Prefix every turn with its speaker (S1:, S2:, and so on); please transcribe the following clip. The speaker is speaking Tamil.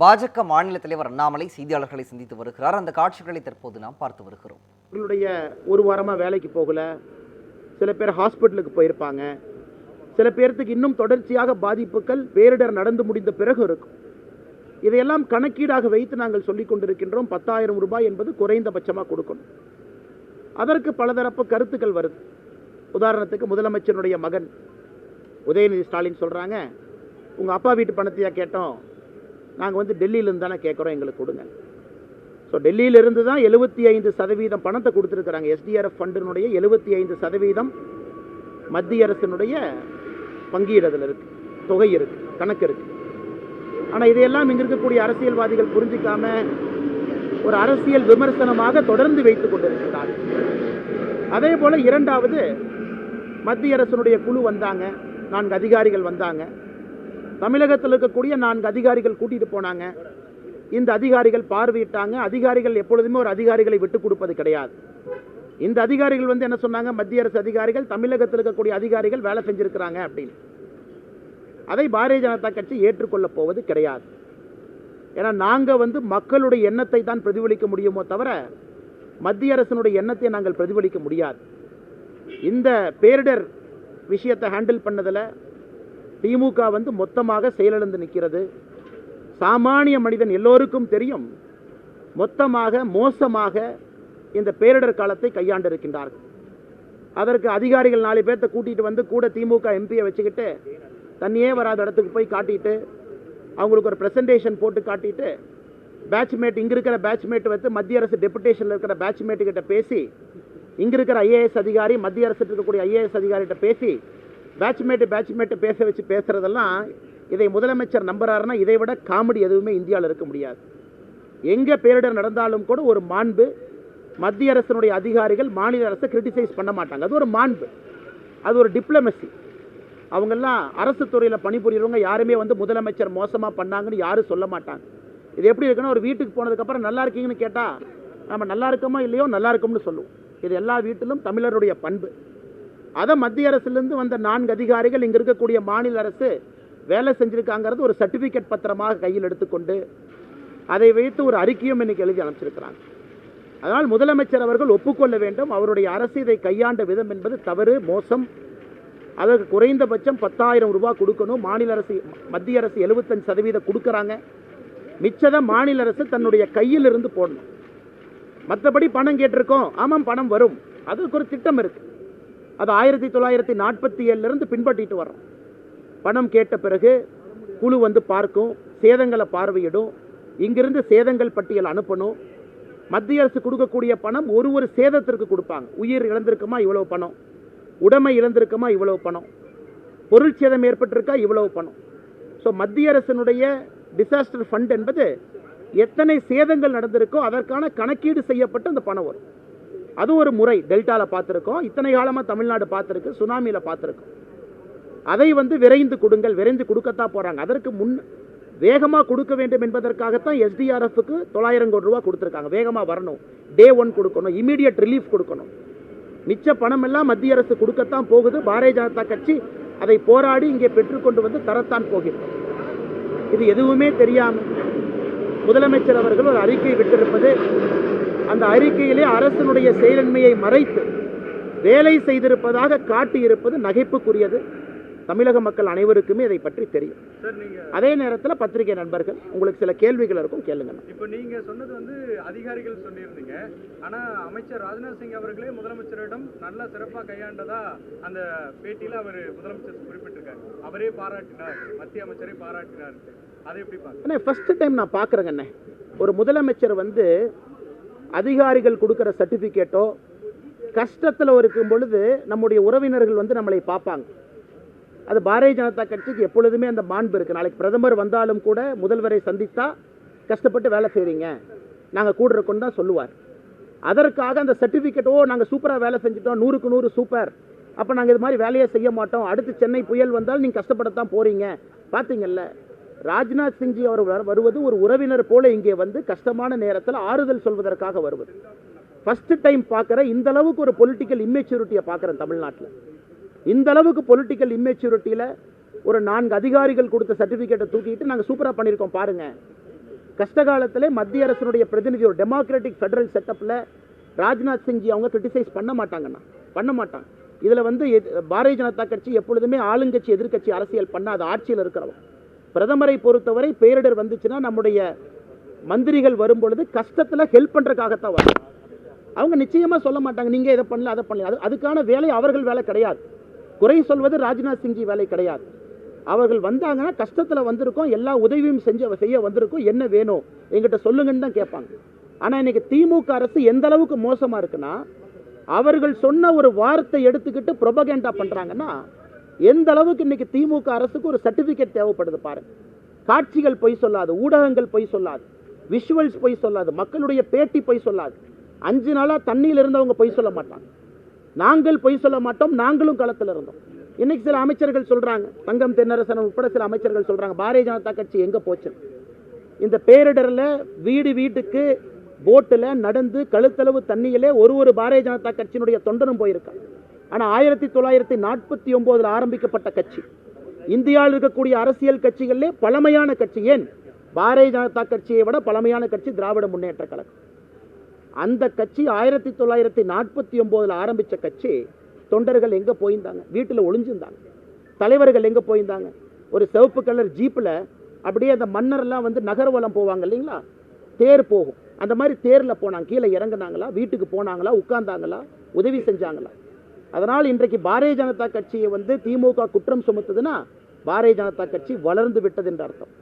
S1: பாஜக மாநில தலைவர் அண்ணாமலை செய்தியாளர்களை சந்தித்து வருகிறார். அந்த காட்சிகளை தற்போது நாம் பார்த்து வருகிறோம்.
S2: உங்களுடைய ஒரு வாரமாக வேலைக்கு போகல. சில பேர் ஹாஸ்பிட்டலுக்கு போயிருப்பாங்க. சில பேர்த்துக்கு இன்னும் தொடர்ச்சியாக பாதிப்புகள் பேரிடர் நடந்து முடிந்த பிறகு இருக்கும். இதையெல்லாம் கணக்கீடாக வைத்து நாங்கள் சொல்லிக் கொண்டிருக்கின்றோம். பத்தாயிரம் ரூபாய் என்பது குறைந்தபட்சமாக கொடுக்கணும். அதற்கு பலதரப்பு கருத்துக்கள் வருது. உதாரணத்துக்கு முதலமைச்சருடைய மகன் உதயநிதி ஸ்டாலின் சொல்கிறாங்க உங்கள் அப்பா வீட்டு பணத்தையா கேட்டோம். நாங்கள் வந்து டெல்லியிலேருந்து தானே கேட்குறோம் எங்களுக்கு கொடுங்க. ஸோ டெல்லியிலிருந்து தான் எழுபத்தி ஐந்து சதவீதம் பணத்தை கொடுத்துருக்குறாங்க. எஸ்டிஆர்எஃப் ஃபண்டினுடைய எழுபத்தி ஐந்து சதவீதம் மத்திய அரசினுடைய பங்கீடுதல் இருக்குது தொகை இருக்குது கணக்கு இருக்குது ஆனால் இதையெல்லாம் இங்கே இருக்கக்கூடிய அரசியல்வாதிகள் புரிஞ்சிக்காம ஒரு அரசியல் விமர்சனமாக தொடர்ந்து வைத்துக் கொண்டிருக்கிறார் அதே போல் இரண்டாவது மத்திய அரசினுடைய குழு வந்தாங்க நான்கு அதிகாரிகள் வந்தாங்க. தமிழகத்தில் இருக்கக்கூடிய நான்கு அதிகாரிகள் கூட்டிகிட்டு போனாங்க. இந்த அதிகாரிகள் பார்வையிட்டாங்க. அதிகாரிகள் எப்பொழுதுமே ஒரு அதிகாரிகளை விட்டு கொடுப்பது கிடையாது. இந்த அதிகாரிகள் வந்து என்ன சொன்னாங்க? மத்திய அரசு அதிகாரிகள் தமிழகத்தில் இருக்கக்கூடிய அதிகாரிகள் வேலை செஞ்சிருக்கிறாங்க அப்படின்னு. அதை பாரதிய ஜனதா கட்சி ஏற்றுக்கொள்ளப் போவது கிடையாது. ஏன்னா நாங்கள் வந்து மக்களுடைய எண்ணத்தை தான் பிரதிபலிக்க முடியுமோ தவிர மத்திய அரசினுடைய எண்ணத்தை நாங்கள் பிரதிபலிக்க முடியாது. இந்த பேரிடர் விஷயத்தை ஹேண்டில் பண்ணதில் திமுக வந்து மொத்தமாக செயலிழந்து நிற்கிறது. சாமானிய மனிதன் எல்லோருக்கும் தெரியும் மொத்தமாக மோசமாக இந்த பேரிடர் காலத்தை கையாண்டிருக்கின்றார்கள். அதற்கு அதிகாரிகள் நாலு பேர்த்த கூட்டிகிட்டு வந்து கூட திமுக எம்பியை வச்சுக்கிட்டு தண்ணியே வராத இடத்துக்கு போய் காட்டிட்டு அவங்களுக்கு ஒரு ப்ரெசன்டேஷன் போட்டு காட்டிட்டு பேட்ச்மேட் இங்கே இருக்கிற பேட்ச்மேட் வந்து மத்திய அரசு டெபுடேஷனில் இருக்கிற பேட்ச்மேட்டுக்கிட்ட பேசி இங்கே இருக்கிற ஐஏஎஸ் அதிகாரி மத்திய அரசு இருக்கக்கூடிய ஐஏஎஸ் அதிகாரிகிட்ட பேசி பேட்ச்மேட்டு பேட்ச்மேட்டு பேச வச்சு பேசுகிறதெல்லாம் இதை முதலமைச்சர் நம்புறாருன்னா இதை விட காமெடி எதுவுமே இந்தியாவில் இருக்க முடியாது. எங்கே பேரிடர் நடந்தாலும் கூட ஒரு மாண்பு மத்திய அரசினுடைய அதிகாரிகள் மாநில அரசை கிரிட்டிசைஸ் பண்ண மாட்டாங்க. அது ஒரு மாண்பு. அது ஒரு டிப்ளமசி அவங்கெல்லாம் அரசு துறையில் பணிபுரியறவங்க யாருமே வந்து முதலமைச்சர் மோசமாக பண்ணாங்கன்னு யாரும் சொல்ல மாட்டாங்க. இது எப்படி இருக்குன்னா ஒரு வீட்டுக்கு போனதுக்கப்புறம் நல்லா இருக்கீங்கன்னு கேட்டால் நம்ம நல்லா இருக்கோமோ இல்லையோ? நல்லா இருக்கோம்னு சொல்லுவோம். இது எல்லா வீட்டிலும் தமிழருடைய பண்பு. அதை மத்திய அரசுலேருந்து வந்த நான்கு அதிகாரிகள் இங்கே இருக்கக்கூடிய மாநில அரசு வேலை செஞ்சுருக்காங்கிறது ஒரு சர்டிஃபிகேட் பத்திரமாக கையில் எடுத்துக்கொண்டு அதை வைத்து ஒரு அறிக்கையும் இன்னைக்கு எழுதி அனுப்பிச்சிருக்கிறாங்க. அதனால் முதலமைச்சர் அவர்கள் ஒப்புக்கொள்ள வேண்டும். அவருடைய அரசு இதை கையாண்ட விதம் என்பது தவறு மோசம். அதற்கு குறைந்தபட்சம் பத்தாயிரம் ரூபாய் கொடுக்கணும். மாநில அரசு மத்திய அரசு எழுபத்தஞ்சு சதவீதம் கொடுக்குறாங்க. மிச்சதை மாநில அரசு தன்னுடைய கையில் இருந்து போடணும். மற்றபடி பணம் கேட்டிருக்கோம். ஆமாம் பணம் வரும். அதுக்கு ஒரு திட்டம் இருக்குது அது ஆயிரத்தி தொள்ளாயிரத்தி நாற்பத்தி ஏழுலேருந்து பின்பற்றிட்டு வர்றோம். பணம் கேட்ட பிறகு குழு வந்து பார்க்கும் சேதங்களை பார்வையிடும் இங்கிருந்து சேதங்கள் பட்டியல் அனுப்பணும். மத்திய அரசு கொடுக்கக்கூடிய பணம் ஒரு ஒரு சேதத்திற்கு கொடுப்பாங்க. உயிர் இழந்திருக்குமா? இவ்வளவு பணம். உடைமை இழந்திருக்குமா? இவ்வளவு பணம். பொருள் சேதம் ஏற்பட்டிருக்கா? இவ்வளவு பணம். ஸோ மத்திய அரசினுடைய டிசாஸ்டர் ஃபண்ட் என்பது எத்தனை சேதங்கள் நடந்திருக்கோ அதற்கான கணக்கீடு செய்யப்பட்டு அந்த பணம் வரும். அது ஒரு முறை டெல்டாவில் பார்த்துருக்கோம். இத்தனை காலமாக தமிழ்நாடு பார்த்துருக்கு சுனாமியில் பார்த்துருக்கோம் அதை வந்து விரைந்து கொடுங்கள் விரைந்து கொடுக்கத்தான் போகிறாங்க அதற்கு முன் வேகமாக கொடுக்க வேண்டும் என்பதற்காகத்தான் எஸ்டிஆர்எஃப்க்கு தொள்ளாயிரம் கோடி ரூபா கொடுத்துருக்காங்க. வேகமாக வரணும். டே ஒன் கொடுக்கணும். இமீடியட் ரிலீஃப் கொடுக்கணும். மிச்ச பணம் எல்லாம் மத்திய அரசு கொடுக்கத்தான் போகுது. பாரதிய ஜனதா கட்சி அதை போராடி இங்கே பெற்றுக்கொண்டு வந்து தரத்தான் போகிறது இது எதுவுமே தெரியாமல் முதலமைச்சர் அவர்கள் ஒரு அறிக்கை விட்டிருப்பது அந்த அறிக்கையிலே அரசனுடைய செயலின்மையை மறைத்து வேலை செய்திருப்பதாக காட்டியிருப்பது நகைப்புக்குரியது. தமிழக மக்கள் அனைவருக்குமே இதை பற்றி தெரியும். அதே நேரத்தில் பத்திரிகை நண்பர்கள் உங்களுக்கு சில கேள்விகள் இருக்கும் கேளுங்க.
S3: இப்போ நீங்க சொன்னது வந்து அதிகாரிகள் சொல்லியிருந்தீங்க. ஆனா அமைச்சர் ராஜ்நாத் சிங் அவர்களே முதலமைச்சரிடம் நல்லா சிறப்பா கையாண்டதா அந்த பேட்டியில அவர் முதலமைச்சர் குறிப்பிட்டிருக்காரு. அவரே பாராட்டினார் மத்திய அமைச்சரை பாராட்டினார். அதை எப்படி பார்க்க
S2: அண்ணே ஃபர்ஸ்ட் டைம் நான் பார்க்குறேங்க அண்ணே. ஒரு முதலமைச்சர் வந்து அதிகாரிகள் கொடுக்குற சர்டிஃபிகேட்டோ கஷ்டத்தில் இருக்கும் பொழுது நம்முடைய உறவினர்கள் வந்து நம்மளை பார்ப்பாங்க. அது பாரதிய ஜனதா கட்சிக்கு எப்பொழுதுமே அந்த மாண்பு இருக்குது நாளைக்கு பிரதமர் வந்தாலும் கூட முதல்வரை சந்தித்தா கஷ்டப்பட்டு வேலை செய்கிறீங்க நாங்கள் கூட இருக்கோன்னு தான் சொல்லுவார். அதற்காக அந்த சர்டிஃபிகேட்டோ நாங்கள் சூப்பராக வேலை செஞ்சுட்டோம் நூறுக்கு நூறு சூப்பர். அப்போ நாங்கள் இது மாதிரி வேலையே செய்ய மாட்டோம். அடுத்து சென்னை புயல் வந்தால் நீங்கள் கஷ்டப்படத்தான் போகிறீங்க பார்த்தீங்கல்ல ராஜ்நாத் சிங்ஜி அவர் வருவது ஒரு உறவினர் போல இங்கே வந்து கஷ்டமான நேரத்தில் ஆறுதல் சொல்வதற்காக வருவது. ஃபர்ஸ்ட் டைம் பார்க்குற இந்த அளவுக்கு ஒரு பொலிட்டிக்கல் இம்மெச்சூரிட்டியை பார்க்குறேன் தமிழ்நாட்டில். இந்த அளவுக்கு பொலிட்டிக்கல் இம்மெச்சூரிட்டியில் ஒரு நான்கு அதிகாரிகள் கொடுத்த சர்டிஃபிகேட்டை தூக்கிட்டு நாங்கள் சூப்பராக பண்ணியிருக்கோம் பாருங்க. கஷ்ட காலத்தில் மத்திய அரசனுடைய பிரதிநிதி ஒரு டெமோக்ராட்டிக் ஃபெடரல் செட்டப்பில் ராஜ்நாத் சிங்ஜி அவங்க கிரிட்டிசைஸ் பண்ண மாட்டாங்கண்ணா. பண்ண மாட்டாங்க. இதில் வந்து எத்- பாரதிய ஜனதா கட்சி எப்பொழுதுமே ஆளுங்கட்சி எதிர்க்கட்சி அரசியல் பண்ணாத ஆட்சியில் இருக்கிறவங்க. பிரதமரை பொறுத்தவரை பேரிடர் வந்துச்சுன்னா நம்முடைய மந்திரிகள் வரும் பொழுது கஷ்டத்தில் ஹெல்ப் பண்ணுறதுக்காகத்தான் வரும் அவங்க நிச்சயமாக சொல்ல மாட்டாங்க நீங்கள் இதை பண்ணல அதை பண்ணல. அது அதுக்கான வேலை அவர்கள் வேலை கிடையாது. குறை சொல்வது ராஜ்நாத் சிங்ஜி வேலை கிடையாது. அவர்கள் வந்தாங்கன்னா கஷ்டத்தில் வந்திருக்கோம் எல்லா உதவியும் செஞ்சு செய்ய வந்திருக்கோம் என்ன வேணும்? எங்கிட்ட சொல்லுங்கன்னு தான் கேட்பாங்க. ஆனால் இன்னைக்கு திமுக அரசு எந்த அளவுக்கு மோசமாக இருக்குன்னா அவர்கள் சொன்ன ஒரு வார்த்தை எடுத்துக்கிட்டு ப்ரொபகேண்டா பண்ணுறாங்கன்னா எந்த அளவுக்கு இன்னைக்கு திமுக அரசுக்கு ஒரு சர்டிஃபிகேட் தேவைப்படுது பாருங்க. காட்சிகள் பொய் சொல்லாது ஊடகங்கள் பொய் சொல்லாது விஷுவல்ஸ் பொய் சொல்லாது மக்களுடைய பேட்டி பொய் சொல்லாது. அஞ்சு நாளாக தண்ணியில் இருந்தவங்க பொய் சொல்ல மாட்டாங்க. நாங்கள் பொய் சொல்ல மாட்டோம் நாங்களும் களத்தில் இருந்தோம். இன்னைக்கு சில அமைச்சர்கள் சொல்றாங்க தங்கம் தென்னரசன் உட்பட சில அமைச்சர்கள் சொல்றாங்க பாரதிய ஜனதா கட்சி எங்க போச்சு? இந்த பேரிடரில் வீடு வீட்டுக்கு போட்டில் நடந்து கழுத்தளவு தண்ணியிலே ஒரு ஒரு பாரதிய ஜனதா கட்சியினுடைய தொண்டனும் போயிருக்காங்க. ஆனால் ஆயிரத்தி தொள்ளாயிரத்தி நாற்பத்தி ஒம்போதில் ஆரம்பிக்கப்பட்ட கட்சி. இந்தியாவில் இருக்கக்கூடிய அரசியல் கட்சிகளிலே பழமையான கட்சி. ஏன்? பாரதிய ஜனதா கட்சியை விட பழமையான கட்சி திராவிட முன்னேற்ற கழகம். அந்த கட்சி ஆயிரத்தி தொள்ளாயிரத்தி நாற்பத்தி ஒம்போதில் ஆரம்பித்த கட்சி தொண்டர்கள் எங்கே போயிருந்தாங்க? வீட்டில் ஒளிஞ்சிருந்தாங்க. தலைவர்கள் எங்கே போயிருந்தாங்க? ஒரு சிவப்பு கலர் ஜீப்பில் அப்படியே அந்த மன்னரெல்லாம் வந்து நகர்வலம் போவாங்க இல்லைங்களா? தேர் போகும். அந்த மாதிரி தேரில் போனாங்க. கீழே இறங்குனாங்களா? வீட்டுக்கு போனாங்களா? உட்காந்தாங்களா உதவி செஞ்சாங்களா? அதனால் இன்றைக்கு பாரதிய ஜனதா கட்சியை வந்து திமுக குற்றம் சுமத்துதுன்னா பாரதிய ஜனதா கட்சி வளர்ந்து விட்டது என்று அர்த்தம்.